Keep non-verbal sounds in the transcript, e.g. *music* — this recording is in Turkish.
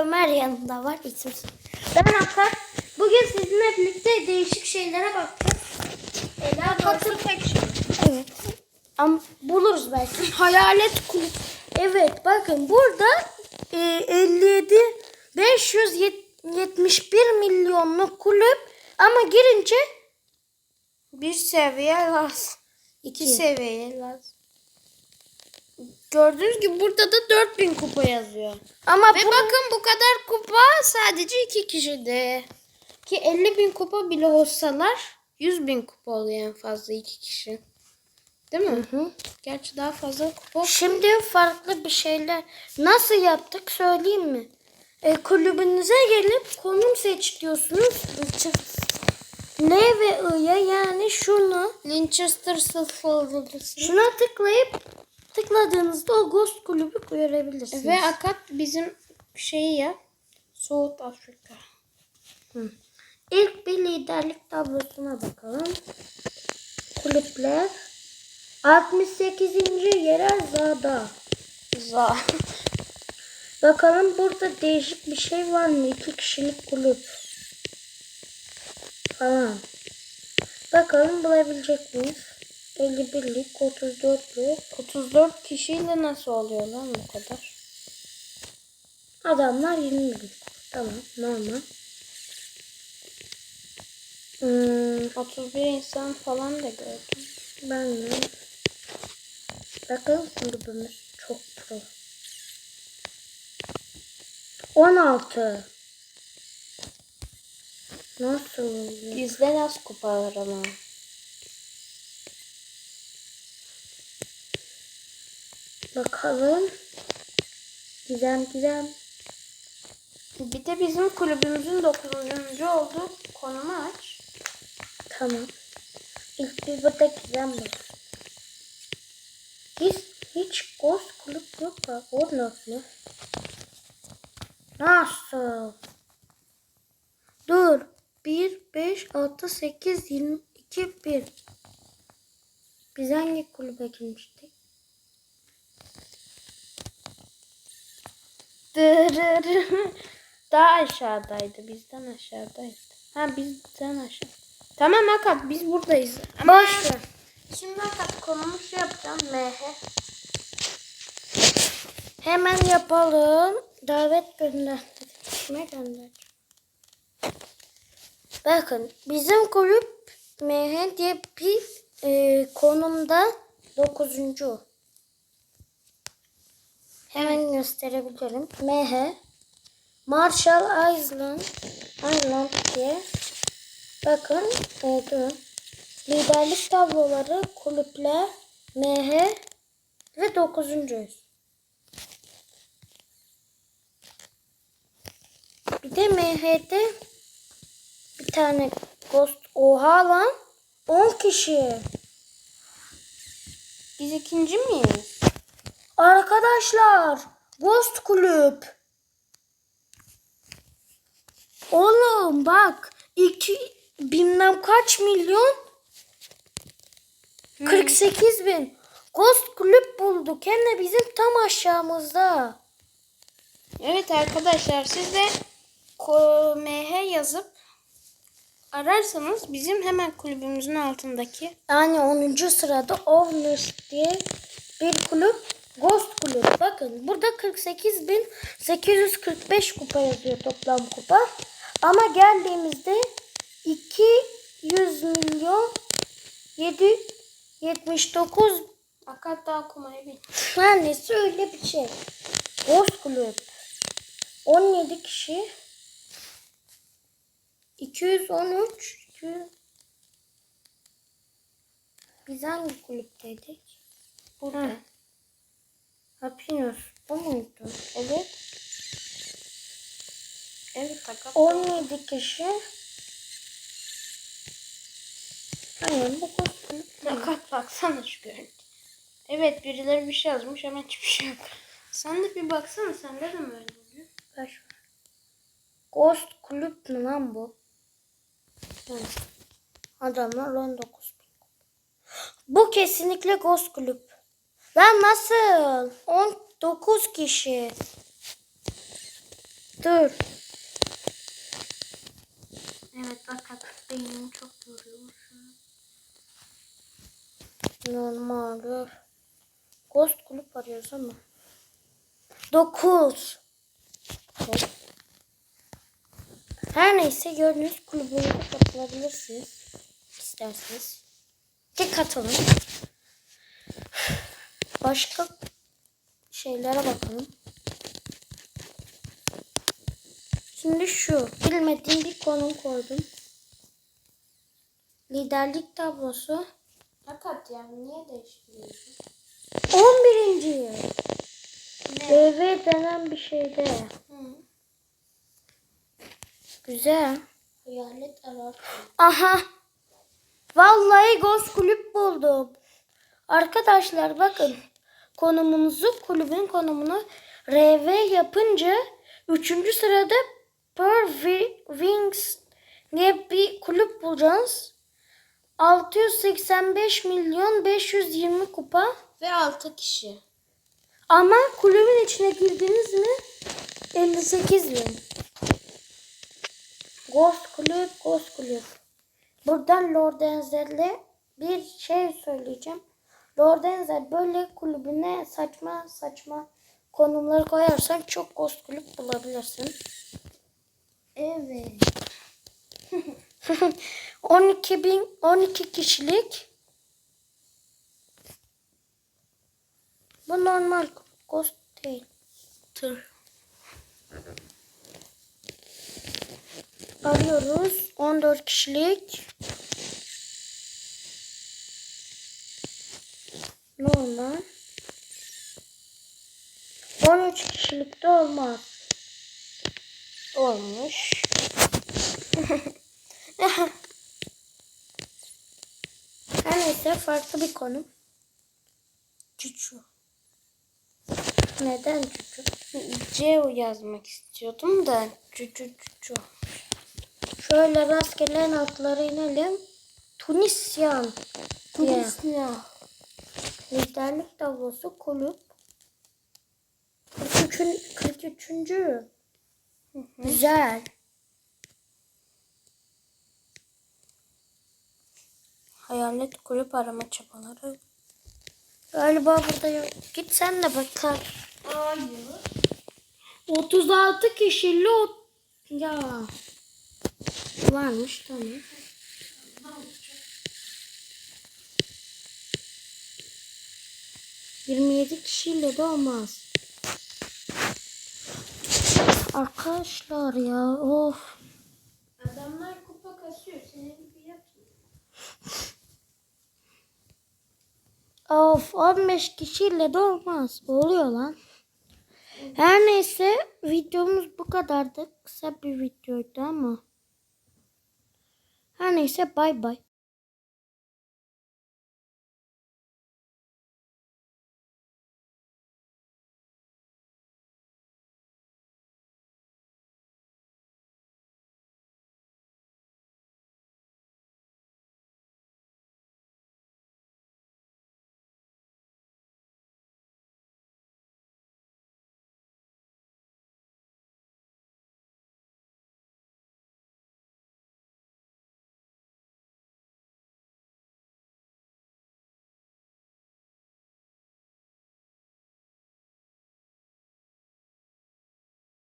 Ömer yanında var. isim. Ben Akar. Bugün sizinle birlikte değişik şeylere bakacağız. Ela Katıl pek. Evet. Ama buluruz belki. Hayalet kulüp. Evet bakın burada e, 57 571 milyonluk kulüp ama girince Bir seviye lazım. İki İki. seviye lazım. Gördüğünüz gibi burada da 4000 kupa yazıyor. ama Ve bunu- bakın bu kadar kupa sadece iki kişide. Ki 50 bin kupa bile olsalar 100 bin kupa oluyor en fazla iki kişi. Değil mi? Hı. Gerçi daha fazla kupa. Şimdi farklı bir şeyler nasıl yaptık söyleyeyim mi? E, kulübünüze gelip konum seç diyorsunuz. L ve I'ya yani şunu Linchester sıfırlısı. şuna tıklayıp tıkladığınızda o Ghost kulübü görebilirsiniz. Ve Akat bizim şeyi ya. South Afrika. İlk bir liderlik tablosuna bakalım. Kulüpler 68. yerel Zada. Za. *laughs* Bakalım burada değişik bir şey var mı? İki kişilik kulüp. Falan. Bakalım bulabilecek miyiz? 51'lik, 34'lük. 34 kişiyle nasıl oluyor lan bu kadar? Adamlar 20'lik. Tamam normal. Hmm, 31 insan falan da gördüm. ben de. Bakalım kulübümüz çok pro. 16. Nasıl? Bizden az kupa var Bakalım. Gizem gizem. Bir de bizim kulübümüzün 9. olduğu konumu aç. Tamam. İlk bir burada gizem var. Hiç, hiç ghost kulüp yok ha. O nasıl? Nasıl? Dur. 1, 5, 6, 8, 22, 1. Biz hangi kulübe girmiştik? Daha aşağıdaydı. Bizden aşağıdaydı. Ha bizden aşağı. Tamam Akat biz buradayız. Ama Boş ver. Şimdi Akat konumu şey yapacağım. MH. Hemen yapalım. Davet gönderdim. Kime gönderdim? Bakın bizim kulüp MH diye bir e, konumda 9. Hemen gösterebilirim. MH Marshall Island Island diye bakın durun. liderlik tabloları kulüpler MH ve 9. Bir de MH'de bir tane Ghost oha lan 10 kişi. Biz ikinci miyiz? Arkadaşlar Ghost kulüp. Oğlum bak iki bilmem kaç milyon 48 bin Ghost kulüp bulduk hem de bizim tam aşağımızda. Evet arkadaşlar siz de MH yazıp ararsanız bizim hemen kulübümüzün altındaki Yani 10. sırada Owners diye bir kulüp Ghost kulüp. Bakın burada 48.845 kupa yazıyor toplam kupa. Ama geldiğimizde 200 milyon 779 Akat da okumayı bil. neyse öyle bir şey. Ghost kulüp. 17 kişi 213 200 Biz hangi kulüpteydik? Burada. Happiness. Bu muydu? Evet. Evet Akat. 17 kişi. Hayır bu ghost kulüp değil. Akat baksana şu görüntü. Evet birileri bir şey yazmış ama hiçbir şey yok. Sen de bir baksana sende de mi öyle oluyor? Ver. Ghost kulüp mü lan bu? Hı. Adamlar 19 bin. Bu kesinlikle Ghost kulüp. Lan nasıl? 19 kişi. Dur. Evet fakat beynim çok yoruyor şu an. Normal. Ghost kulüp arıyoruz ama. 9. Her neyse gördüğünüz kulübümüze katılabilirsiniz. İsterseniz. Tek katılın. Başka şeylere bakalım. Şimdi şu bilmediğim bir konum koydum. Liderlik tablosu. Fakat yani niye değiştiriyorsun? 11. DV denen bir şeyde. Hı. Güzel. Hayalet arar. Aha. Vallahi Ghost Kulüp buldum. Arkadaşlar bakın. Konumunuzu, kulübün konumunu RV yapınca 3. sırada Wi- Wings diye bir kulüp bulacaksınız. 685 milyon 520 kupa. Ve 6 kişi. Ama kulübün içine girdiniz mi 58 bin. Ghost kulüp, Ghost kulüp. Buradan Lord Enzel'le bir şey söyleyeceğim. Lord Enzel böyle kulübüne saçma saçma konumları koyarsan çok Ghost kulüp bulabilirsin. Evet. *laughs* 12 bin, 12 kişilik. Bu normal Ghost değil. Tır. Arıyoruz. 14 kişilik. Normal. 13 kişilik de olmaz. Olmuş. *laughs* Her neyse farklı bir konu. Çuçu. Neden çocuk? C yazmak istiyordum da. Çuçu çuçu. Şöyle rastgele altlara inelim. Tunisyan. diye. Liderlik tablosu kulüp. 43. 43. Güzel. Hayalet kulüp arama çabaları. Galiba burada yok. Git sen de bak. Hayır. 36 kişili o... Ya. Varmış tamam. Yirmi yedi kişiyle de olmaz. Arkadaşlar ya of. Adamlar kupa kasıyor. Senin gibi yapmıyor. Of 15 kişiyle de olmaz. Oluyor lan. Her neyse videomuz bu kadardı. Kısa bir videoydu ama. Her neyse bay bay.